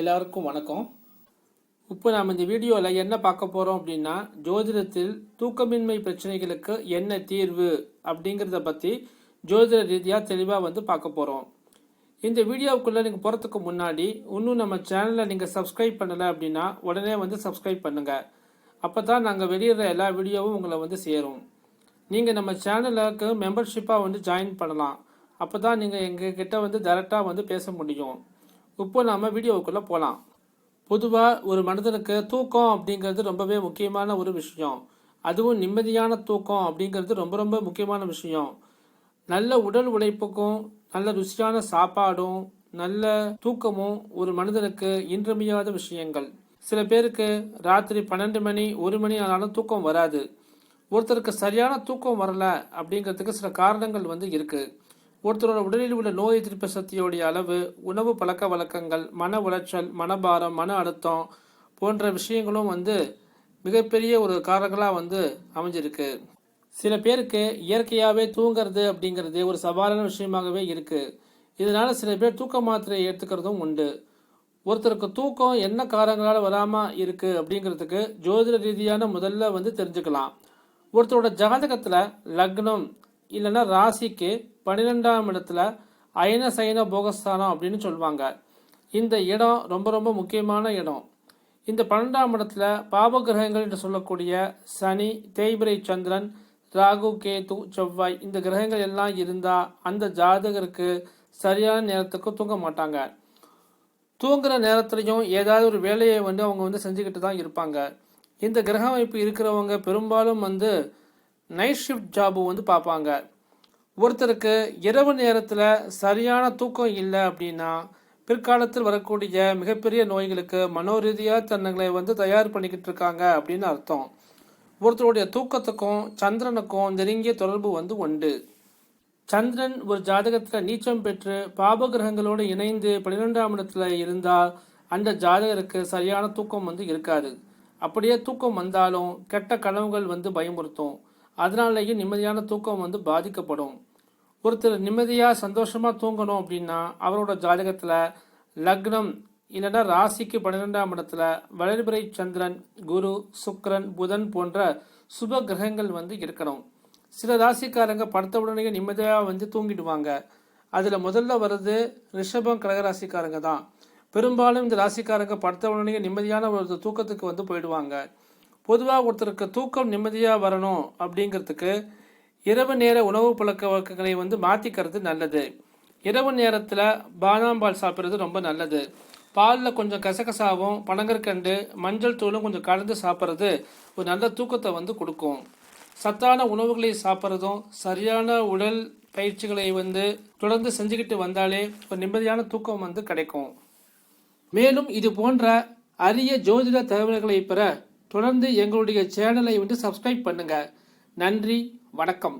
எல்லாருக்கும் வணக்கம். இப்போ நாம் இந்த வீடியோவில் என்ன பார்க்க போகிறோம் அப்படின்னா ஜோதிடத்தில் தூக்கமின்மை பிரச்சனைகளுக்கு என்ன தீர்வு அப்படிங்கிறத பற்றி ஜோதிட ரீதியாக தெளிவாக வந்து பார்க்க போகிறோம் இந்த வீடியோவுக்குள்ளே நீங்கள் போகிறதுக்கு முன்னாடி இன்னும் நம்ம சேனலை நீங்கள் சப்ஸ்கிரைப் பண்ணலை அப்படின்னா உடனே வந்து சப்ஸ்கிரைப் பண்ணுங்கள் அப்போ தான் நாங்கள் வெளியிடுற எல்லா வீடியோவும் உங்களை வந்து சேரும். நீங்கள் நம்ம சேனலுக்கு மெம்பர்ஷிப்பாக வந்து ஜாயின் பண்ணலாம். அப்போ தான் நீங்கள் எங்கக்கிட்ட வந்து டைரெக்டாக வந்து பேச முடியும். இப்போ நாம் வீடியோவுக்குள்ளே போகலாம் பொதுவாக ஒரு மனிதனுக்கு தூக்கம் அப்படிங்கிறது ரொம்பவே முக்கியமான ஒரு விஷயம். அதுவும் நிம்மதியான தூக்கம் அப்படிங்கிறது ரொம்ப ரொம்ப முக்கியமான விஷயம். நல்ல உடல் உழைப்புக்கும் நல்ல ருசியான சாப்பாடும் நல்ல தூக்கமும் ஒரு மனிதனுக்கு இன்றமையாத விஷயங்கள். சில பேருக்கு ராத்திரி பன்னெண்டு மணி ஒரு மணி ஆனாலும் தூக்கம் வராது. ஒருத்தருக்கு சரியான தூக்கம் வரல அப்படிங்கிறதுக்கு சில காரணங்கள் வந்து இருக்குது ஒருத்தரோட உடலில் உள்ள நோய் எதிர்ப்பு சக்தியோடைய அளவு உணவு பழக்க வழக்கங்கள் மன உளைச்சல் மனபாரம் மன அழுத்தம் போன்ற விஷயங்களும் வந்து மிகப்பெரிய ஒரு காரணங்களாக வந்து அமைஞ்சிருக்கு. சில பேருக்கு இயற்கையாகவே தூங்குறது அப்படிங்கிறது ஒரு சவாலான விஷயமாகவே இருக்குது இதனால் சில பேர் தூக்க மாத்திரை எடுத்துக்கிறதும் உண்டு. ஒருத்தருக்கு தூக்கம் என்ன காரணங்களால் வராமல் இருக்குது அப்படிங்கிறதுக்கு ஜோதிட ரீதியான முதல்ல வந்து தெரிஞ்சுக்கலாம். ஒருத்தரோட ஜாதகத்தில் லக்னம் இல்லைன்னா ராசிக்கு பன்னிரெண்டாம் இடத்துல அயன சயன போகஸ்தானம் அப்படின்னு சொல்லுவாங்க. இந்த இடம் ரொம்ப ரொம்ப முக்கியமான இடம். இந்த பன்னெண்டாம் இடத்துல பாப கிரகங்கள் என்று சொல்லக்கூடிய சனி தேய்பிரை சந்திரன் ராகு கேது செவ்வாய் இந்த கிரகங்கள் எல்லாம் இருந்தால் அந்த ஜாதகருக்கு சரியான நேரத்துக்கு தூங்க மாட்டாங்க. தூங்குற நேரத்துலையும் ஏதாவது ஒரு வேலையை வந்து அவங்க வந்து செஞ்சுக்கிட்டு தான் இருப்பாங்க. இந்த கிரக அமைப்பு இருக்கிறவங்க பெரும்பாலும் வந்து நைட் ஷிஃப்ட் ஜாபு வந்து பார்ப்பாங்க. ஒருத்தருக்கு இரவு நேரத்தில் சரியான தூக்கம் இல்லை அப்படின்னா பிற்காலத்தில் வரக்கூடிய மிகப்பெரிய நோய்களுக்கு மனோரீதியாக தன்னங்களை வந்து தயார் பண்ணிக்கிட்டு இருக்காங்க அப்படின்னு அர்த்தம். ஒருத்தருடைய தூக்கத்துக்கும் சந்திரனுக்கும் நெருங்கிய தொடர்பு வந்து உண்டு. சந்திரன் ஒரு ஜாதகத்தில் நீச்சம் பெற்று பாப கிரகங்களோடு இணைந்து பன்னிரெண்டாம் இடத்துல இருந்தால் அந்த ஜாதகருக்கு சரியான தூக்கம் வந்து இருக்காது. அப்படியே தூக்கம் வந்தாலும் கெட்ட கனவுகள் வந்து பயமுறுத்தும். அதனாலேயும் நிம்மதியான தூக்கம் வந்து பாதிக்கப்படும். ஒருத்தர் நிம்மதியாக சந்தோஷமாக தூங்கணும் அப்படின்னா அவரோட ஜாதகத்தில் லக்னம் இல்லைன்னா ராசிக்கு பன்னிரெண்டாம் இடத்துல வளர்பிறை சந்திரன் குரு சுக்ரன் புதன் போன்ற சுப கிரகங்கள் வந்து இருக்கணும். சில ராசிக்காரங்க படுத்த உடனே நிம்மதியாக வந்து தூங்கிடுவாங்க. அதில் முதல்ல வர்றது ரிஷபம் கடகராசிக்காரங்க தான். பெரும்பாலும் இந்த ராசிக்காரங்க படுத்த உடனே நிம்மதியான ஒரு தூக்கத்துக்கு வந்து போயிடுவாங்க. பொதுவாக ஒருத்தருக்கு தூக்கம் நிம்மதியாக வரணும் அப்படிங்கிறதுக்கு இரவு நேர உணவு பழக்க வழக்கங்களை வந்து மாற்றிக்கிறது நல்லது. இரவு நேரத்தில் பாதாம் பால் சாப்பிட்றது ரொம்ப நல்லது. பாலில் கொஞ்சம் கசகசாவும் பனங்கற்கண்டு மஞ்சள் தூளும் கொஞ்சம் கலந்து சாப்பிட்றது ஒரு நல்ல தூக்கத்தை வந்து கொடுக்கும். சத்தான உணவுகளை சாப்பிட்றதும் சரியான உடல் பயிற்சிகளை வந்து தொடர்ந்து செஞ்சுக்கிட்டு வந்தாலே ஒரு நிம்மதியான தூக்கம் வந்து கிடைக்கும். மேலும் இது போன்ற அரிய ஜோதிட தகவல்களை பெற தொடர்ந்து எங்களுடைய சேனலை வந்து சப்ஸ்கிரைப் பண்ணுங்கள் நன்றி வணக்கம்.